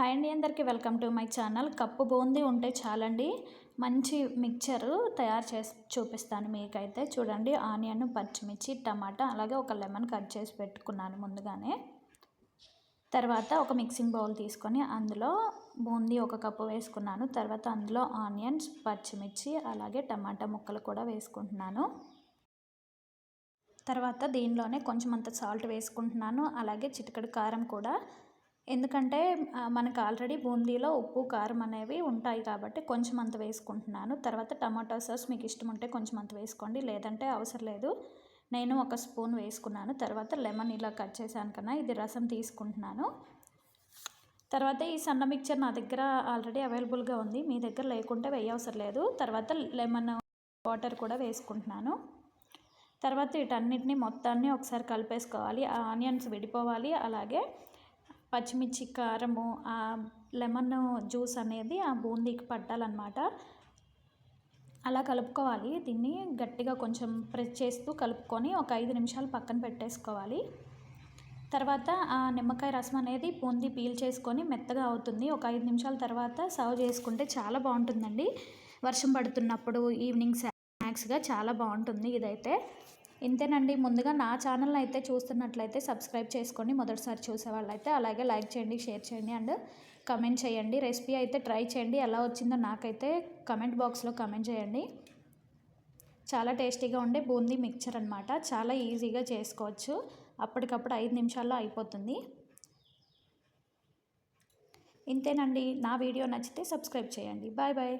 Hi అండి అందరికీ welcome to my channel. Cup boondi ఉంటే చాలండి. మంచి మిక్చరు తయారు చేసి చూపిస్తాను మీకైతే. చూడండి ఆనియన్ పచ్చిమిర్చి టమాటా అలాగే ఒక లెమన్ కట్ చేసి పెట్టుకున్నాను ముందుగానే. తర్వాత ఒక మిక్సింగ్ బౌల్ తీసుకొని అందులో బూందీ ఒక కప్పు వేసుకున్నాను. తర్వాత అందులో ఆనియన్స్ పచ్చిమిర్చి అలాగే టమాటా ముక్కలు కూడా వేసుకుంటున్నాను. తర్వాత దీనిలోనే కొంచెం అంత సాల్ట్ వేసుకుంటున్నాను. అలాగే చిటికడు కారం కూడా ఎందుకంటే మనకు ఆల్రెడీ బూందీలో ఉప్పు కారం అనేవి ఉంటాయి కాబట్టి కొంచెం అంత వేసుకుంటున్నాను. తర్వాత టమాటో సాస్ మీకు ఇష్టం ఉంటే కొంచెం అంత వేసుకోండి. లేదంటే అవసరం లేదు. నేను ఒక స్పూన్ వేసుకున్నాను. తర్వాత లెమన్ ఇలా కట్ చేశాను కన్నా ఇది రసం తీసుకుంటున్నాను. తర్వాత ఈ సన్న మిక్చర్ నా దగ్గర ఆల్రెడీ అవైలబుల్గా ఉంది. మీ దగ్గర లేకుంటే వేయవసరం లేదు. తర్వాత లెమన్ వాటర్ కూడా వేసుకుంటున్నాను. తర్వాత వీటన్నిటిని మొత్తాన్ని ఒకసారి కలిపేసుకోవాలి. ఆనియన్స్ విడిపోవాలి. అలాగే పచ్చిమిర్చి కారము ఆ లెమన్ జ్యూస్ అనేది ఆ బూందీకి పట్టాలన్నమాట. అలా కలుపుకోవాలి. దీన్ని గట్టిగా కొంచెం ప్రెస్ చేస్తూ కలుపుకొని ఒక ఐదు నిమిషాలు పక్కన పెట్టేసుకోవాలి. తర్వాత ఆ నిమ్మకాయ రసం అనేది బూందీ పీల్ చేసుకొని మెత్తగా అవుతుంది. ఒక ఐదు నిమిషాల తర్వాత సర్వ్ చేసుకుంటే చాలా బాగుంటుందండి. వర్షం పడుతున్నప్పుడు ఈవినింగ్ స్నాక్స్గా చాలా బాగుంటుంది ఇదైతే. ఇంతేనండి. ముందుగా నా ఛానల్ అయితే చూస్తున్నట్లయితే సబ్స్క్రైబ్ చేసుకోండి మొదటిసారి చూసే వాళ్ళైతే అలాగే లైక్ చేయండి షేర్ చేయండి అండ్ కమెంట్ చేయండి. రెసిపీ అయితే ట్రై చేయండి. ఎలా వచ్చిందో నాకైతే కమెంట్ బాక్స్లో కమెంట్ చేయండి. చాలా టేస్టీగా ఉండే బూందీ మిక్చర్ అనమాట చాలా ఈజీగా చేసుకోవచ్చు. అప్పటికప్పుడు ఐదు నిమిషాల్లో అయిపోతుంది. ఇంతేనండి. నా వీడియో నచ్చితే సబ్స్క్రైబ్ చేయండి. Bye bye.